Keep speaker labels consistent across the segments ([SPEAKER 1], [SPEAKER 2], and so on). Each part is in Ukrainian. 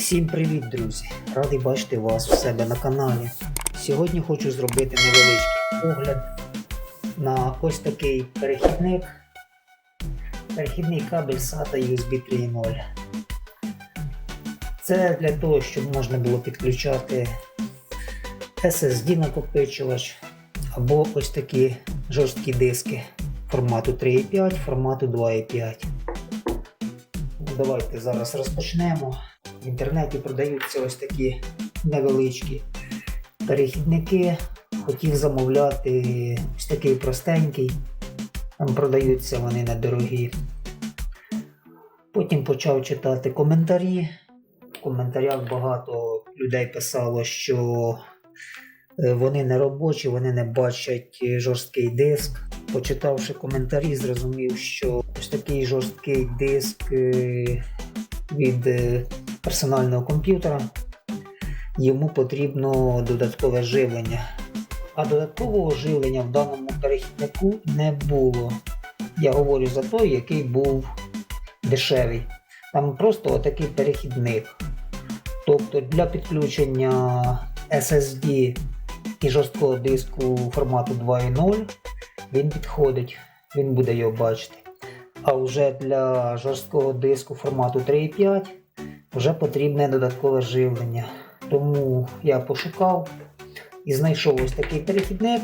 [SPEAKER 1] Всім привіт, друзі! Радий бачити вас у себе на каналі. Сьогодні хочу зробити невеличкий огляд на ось такий перехідник. Перехідний кабель SATA USB 3.0. Це для того, щоб можна було підключати SSD накопичувач або ось такі жорсткі диски формату 3.5, формату 2.5. Ну, Давайте зараз розпочнемо. В інтернеті продаються ось такі невеличкі перехідники. Хотів замовляти ось такий простенький. Там продаються вони недорогі. Потім почав читати коментарі. В коментарях багато людей писало, що е, вони не робочі, вони не бачать жорсткий диск. Почитавши коментарі, зрозумів, що ось такий жорсткий диск е, від е, персонального комп'ютера, йому потрібно додаткове живлення. А додаткового живлення в даному перехіднику не було. Я говорю за той, який був дешевий. Там просто отакий перехідник. Тобто для підключення SSD і жорсткого диску формату 2.0 він підходить, він буде його бачити. А вже для жорсткого диску формату 3.5 вже потрібне додаткове живлення. Тому я пошукав і знайшов ось такий перехідник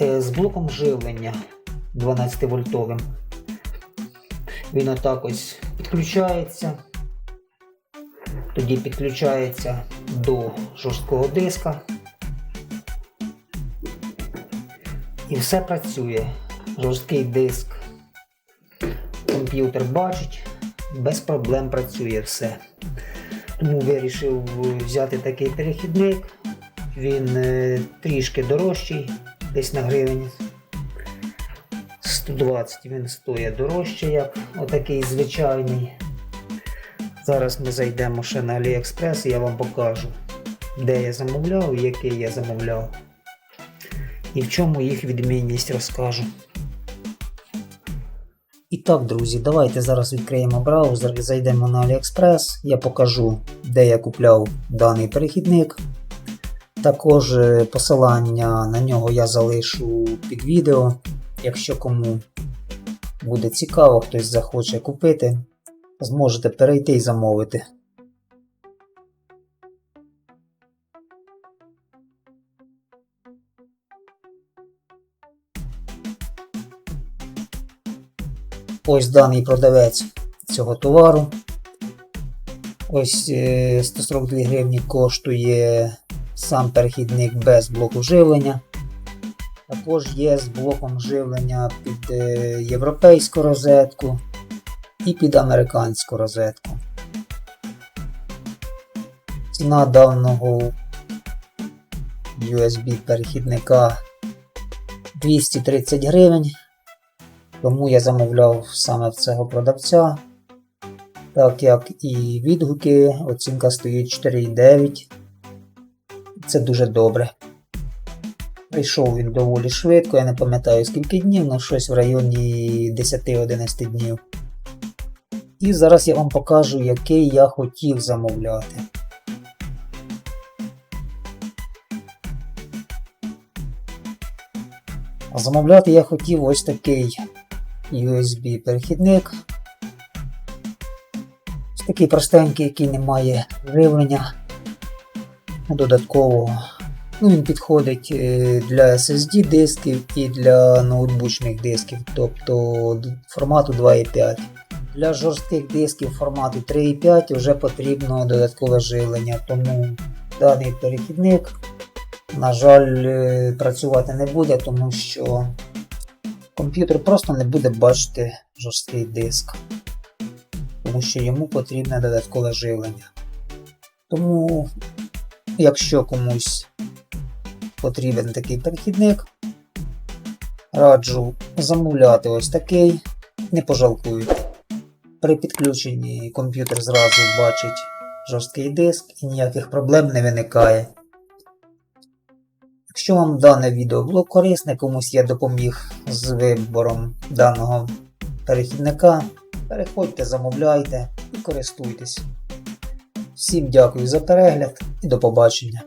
[SPEAKER 1] е, з блоком живлення 12 вольтовим. Він отак ось підключається. Тоді підключається до жорсткого диска. І все працює. Жорсткий диск комп'ютер бачить, без проблем працює все. Тому вирішив взяти такий перехідник. Він е, трішки дорожчий, десь на гривень 120 він стоїть дорожче, як отакий звичайний. Зараз ми зайдемо ще на AliExpress і я вам покажу, де я замовляв який я замовляв. І в чому їх відмінність розкажу. І так, друзі, давайте зараз відкриємо браузер і зайдемо на AliExpress. Я покажу, де я купляв даний перехідник. Також е, посилання на нього я залишу під відео. Якщо кому буде цікаво, хтось захоче купити, зможете перейти і замовити. Ось даний продавець цього товару. Ось е, 142 гривні коштує сам перехідник без блоку живлення. Також є з блоком живлення під е, європейську розетку і під американську розетку. Ціна даного USB перехідника 230 гривень. Тому я замовляв саме в цього продавця. Так як і відгуки, оцінка стоїть 4,9. Це дуже добре. Прийшов він доволі швидко, я не пам'ятаю скільки днів, але щось в районі 10-11 днів. І зараз я вам покажу, який я хотів замовляти. Замовляти я хотів ось такий USB перехідник. Ось такий простенький, який не має живлення додаткового. Ну, Він підходить е, для SSD дисків і для ноутбучних дисків, тобто формату 2.5. Для жорстких дисків формату 3.5 вже потрібно додаткове живлення, тому даний перехідник, на жаль, е, працювати не буде, тому що комп'ютер просто не буде бачити жорсткий диск, тому що йому потрібне додаткове живлення. Тому, якщо комусь потрібен такий перехідник, раджу замовляти ось такий, не пожалкуйте. При підключенні комп'ютер зразу бачить жорсткий диск і ніяких проблем не виникає. Якщо вам дане відео було корисне, комусь я допоміг з вибором даного перехідника, переходьте, замовляйте і користуйтесь. Всім дякую за перегляд і до побачення.